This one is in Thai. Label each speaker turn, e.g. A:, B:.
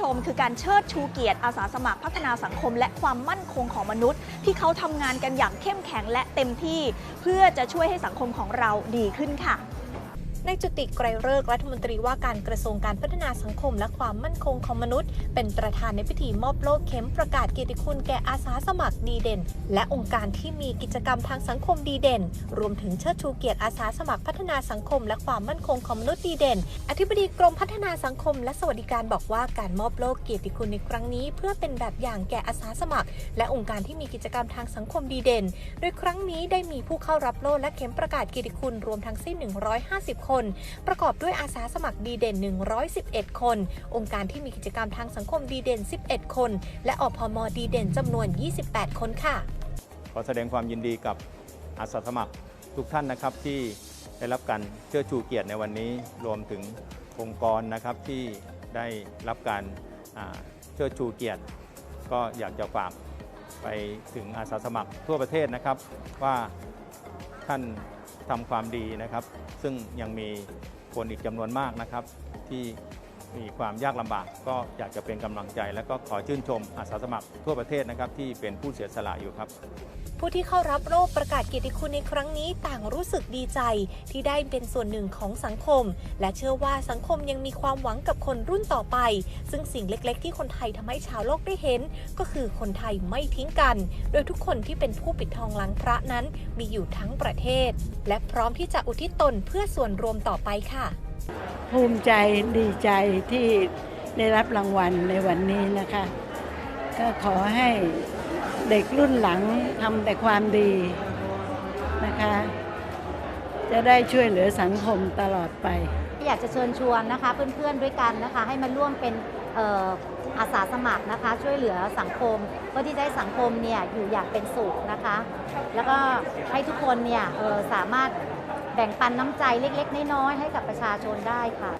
A: ชมคือการเชิดชูเกียรติอาสาสมัครพัฒนาสังคม และความมั่นคงของมนุษย์ ที่เขาทำงานกันอย่างเข้มแข็งและเต็มที่ เพื่อจะช่วยให้สังคมของเราดีขึ้นค่ะ
B: นายจุติไกรเลิกรัฐมนตรีว่าการกระทรวงการพัฒนาสังคม และความมั่นคงของมนุษย์ เป็นประธานในพิธีมอบโล่เข็มประกาศเกียรติคุณแก่อาสาสมัครดีเด่น และองค์การที่มีกิจกรรมทางสังคมดีเด่น รวมถึงเชิดชูเกียรติอาสาสมัครพัฒนาสังคม และความมั่นคงของมนุษย์ดีเด่น อธิบดีกรมพัฒนาสังคม และสวัสดิการบอกว่าการมอบโล่เกียรติคุณในครั้งนี้ เพื่อเป็นแบบอย่างแก่อาสาสมัคร และองค์การที่มีกิจกรรมทางสังคมดีเด่น โดยครั้งนี้ได้มีผู้เข้ารับโล่และเข็มประกาศเกียรติคุณรวมทั้งสิ้น 150 คนประกอบด้วยอาสาสมัครดีเด่น 111 คน องค์การที่มีกิจกรรมทางสังคมดีเด่น 11 คน และอพมดีเด่นจำนวน 28 คนค่ะ
C: ขอแสดงความยินดีกับอาสาสมัครทุกท่านนะครับที่ได้รับการเชิดชูเกียรติในวันนี้รวมถึงองค์กรนะครับที่ได้รับการเชิดชูเกียรติ ก็อยากจะฝากไปถึงอาสาสมัครทั่วประเทศนะครับว่า ท่านทำความดีนะครับ ซึ่งยังมีคนอีกจำนวนมากนะครับ ที่มีความยากลำบากก็อยากจะเป็นกำลังใจ และก็ขอชื่นชมอาสาสมัครทั่วประเทศนะครับที่เป็นผู้เสียสละอยู่ครับ
B: ผู้ที่เข้ารับโล่ประกาศเกียรติคุณในครั้งนี้ต่างรู้สึกดีใจที่ได้เป็นส่วนหนึ่งของสังคม และเชื่อว่าสังคมยังมีความหวังกับคนรุ่นต่อไป ซึ่งสิ่งเล็กๆ ที่คนไทยทำให้ชาวโลกได้เห็น ก็คือคนไทยไม่ทิ้งกัน โดยทุกคนที่เป็นผู้ปิดทองหลังพระนั้นมีอยู่ทั้งประเทศ และพร้อมที่จะอุทิศตนเพื่อส่วนรวมต่อไปค่ะ
D: ภูมิใจดีใจที่ได้รับรางวัลในวันนี้นะคะ ก็ขอให้ เด็กรุ่นหลังทำแต่ความดีนะคะ จะได้ช่วยเหลือสังคมตลอดไป
E: อยากจะเชิญชวนนะคะเพื่อนๆด้วยกันนะคะ ให้มาร่วมเป็นอาสาสมัครนะคะ ช่วยเหลือสังคมเพื่อที่จะให้สังคมเนี่ยอยู่อย่างเป็นสุขนะคะ แล้วก็ให้ทุกคนเนี่ยสามารถแบ่งปันน้ำใจเล็ก ๆ น้อยๆให้กับประชาชนได้ค่ะ